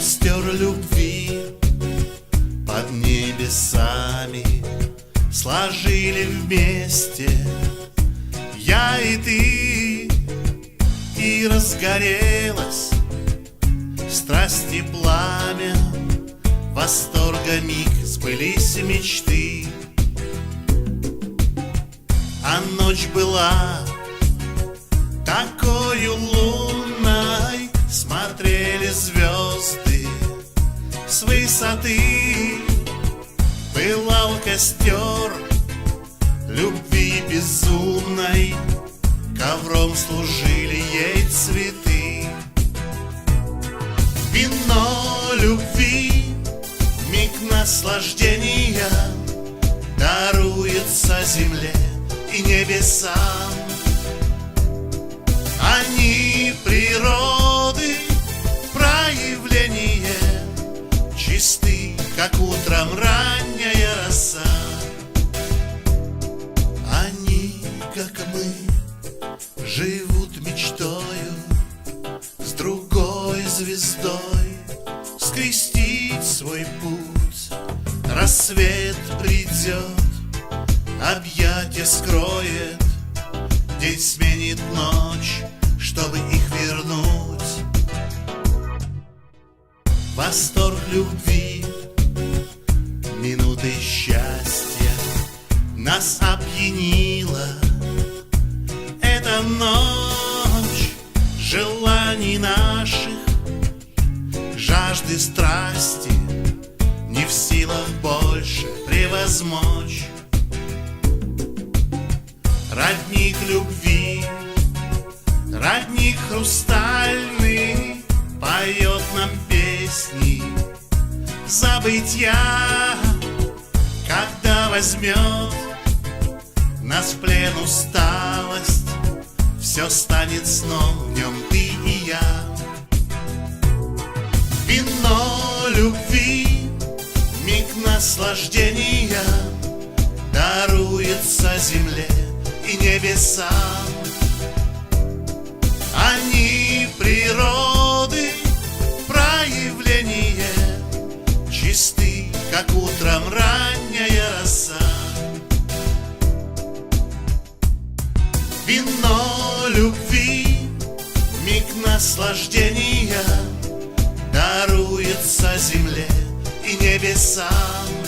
Костер любви под небесами Сложили вместе. Я и ты И разгорелось страсти пламя Восторга миг сбылись мечты. А ночь была с высоты. Пылал костер любви безумной Ковром служили ей цветы. Вино любви, миг наслаждения Даруется земле и небесам звездой скрестить свой путь. Рассвет придет, объятия скроет День сменит ночь, чтобы их вернуть. Восторг любви, минуты счастья Нас опьянила. Эта ночь Желаний наших, жажды страсти Не в силах больше превозмочь. Родник любви, родник хрустальный Поет нам песни. Забытья Когда возьмет нас в плен усталость Все станет сном, в нем ты и я наслаждения Даруется земле и небесам. Они природы проявление Чисты, как утром ранняя роса. Вино любви, миг наслаждения Даруется земле baby.